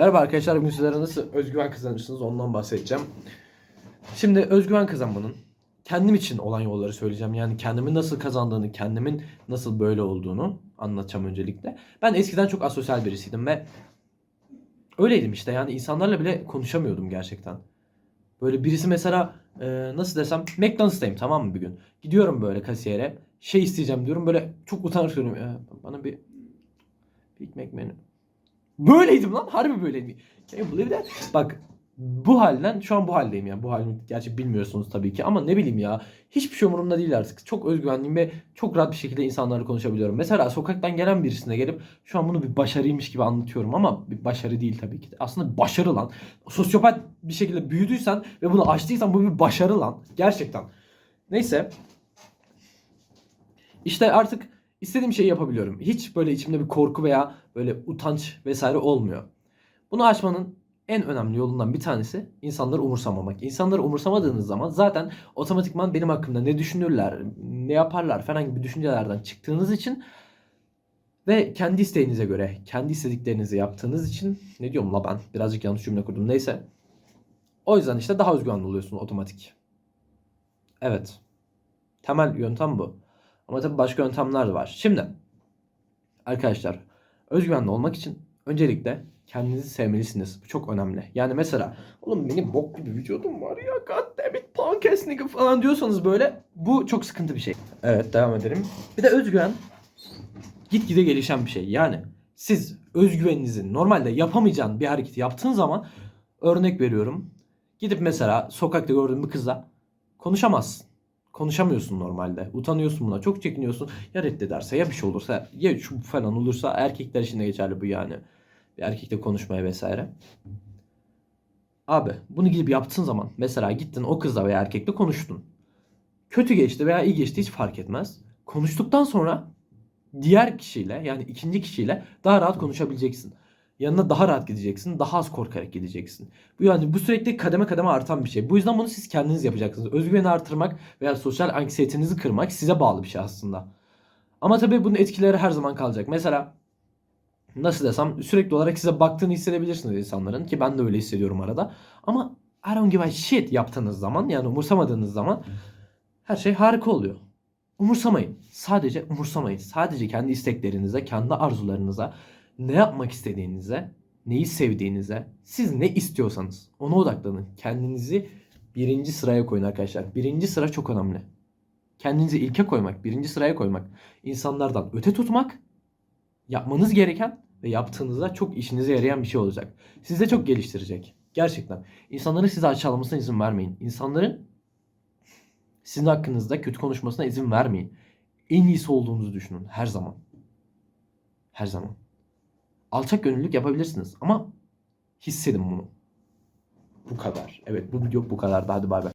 Merhaba arkadaşlar, bugün sizlere nasıl özgüven kazanırsınız ondan bahsedeceğim. Şimdi özgüven kazanmanın kendim için olan yolları söyleyeceğim. Yani kendimin nasıl kazandığını, kendimin nasıl böyle olduğunu anlatacağım öncelikle. Ben eskiden çok asosyal birisiydim ve öyleydim işte. Yani insanlarla bile konuşamıyordum gerçekten. Böyle birisi mesela e, nasıl desem McDonald's'tayım tamam mı bir gün. Gidiyorum böyle kasiyere. Şey isteyeceğim diyorum böyle çok söylüyorum. "Ya, bana bir Big Mac menü. Böyleydim lan. Harbi böyleydim. Can you believe that? Bak bu halden şu an bu haldeyim yani. Bu halimi gerçi bilmiyorsunuz tabii ki ama ne bileyim ya. Hiçbir şey umurumda değil artık. Çok özgüvenliyim ve çok rahat bir şekilde insanlarla konuşabiliyorum. Mesela sokaktan gelen birisine gelip şu an bunu bir başarıymış gibi anlatıyorum ama bir başarı değil tabii ki. Aslında başarı lan. Sosyopat bir şekilde büyüdüysen ve bunu açtıysan bu bir başarı lan. Gerçekten. Neyse. İşte artık istediğim şeyi yapabiliyorum. Hiç böyle içimde bir korku veya böyle utanç vesaire olmuyor. Bunu aşmanın en önemli yolundan bir tanesi insanları umursamamak. İnsanları umursamadığınız zaman zaten otomatikman benim hakkımda ne düşünürler, ne yaparlar falan gibi düşüncelerden çıktığınız için ve kendi isteğinize göre, kendi istediklerinizi yaptığınız için ne diyorum la ben birazcık yanlış cümle kurdum neyse. O yüzden işte daha özgüvenli oluyorsun otomatik. Evet. Temel yöntem bu. Ama tabii başka yöntemler de var. Şimdi arkadaşlar özgüvenli olmak için öncelikle kendinizi sevmelisiniz. Bu çok önemli. Yani mesela oğlum benim bok gibi vücudum var ya god damn nigga falan diyorsanız böyle bu çok sıkıntı bir şey. Evet devam edelim. Bir de özgüven gitgide gelişen bir şey. Yani siz özgüveninizi normalde yapamayacağın bir hareketi yaptığın zaman örnek veriyorum. Gidip mesela sokakta gördüğün bir kızla konuşamazsın konuşamıyorsun normalde. Utanıyorsun buna. Çok çekiniyorsun. Ya reddederse ya bir şey olursa ya şu falan olursa erkekler için de geçerli bu yani. Bir erkekle konuşmaya vesaire. Abi bunu gidip yaptığın zaman mesela gittin o kızla veya erkekle konuştun. Kötü geçti veya iyi geçti hiç fark etmez. Konuştuktan sonra diğer kişiyle yani ikinci kişiyle daha rahat konuşabileceksin. Yanına daha rahat gideceksin. Daha az korkarak gideceksin. Bu yani bu sürekli kademe kademe artan bir şey. Bu yüzden bunu siz kendiniz yapacaksınız. Özgüveni artırmak veya sosyal anksiyetenizi kırmak size bağlı bir şey aslında. Ama tabii bunun etkileri her zaman kalacak. Mesela nasıl desem sürekli olarak size baktığını hissedebilirsiniz insanların ki ben de öyle hissediyorum arada. Ama I don't give a shit yaptığınız zaman yani umursamadığınız zaman her şey harika oluyor. Umursamayın. Sadece umursamayın. Sadece kendi isteklerinize, kendi arzularınıza, ne yapmak istediğinize, neyi sevdiğinize, siz ne istiyorsanız ona odaklanın. Kendinizi birinci sıraya koyun arkadaşlar. Birinci sıra çok önemli. Kendinizi ilke koymak, birinci sıraya koymak, insanlardan öte tutmak, yapmanız gereken ve yaptığınızda çok işinize yarayan bir şey olacak. Sizi de çok geliştirecek. Gerçekten. İnsanların sizi aşağılamasına izin vermeyin. İnsanların sizin hakkınızda kötü konuşmasına izin vermeyin. En iyisi olduğunuzu düşünün her zaman. Her zaman. Alçak gönüllülük yapabilirsiniz ama hissedin bunu. Bu kadar. Evet bu video bu kadar. Hadi bay bay.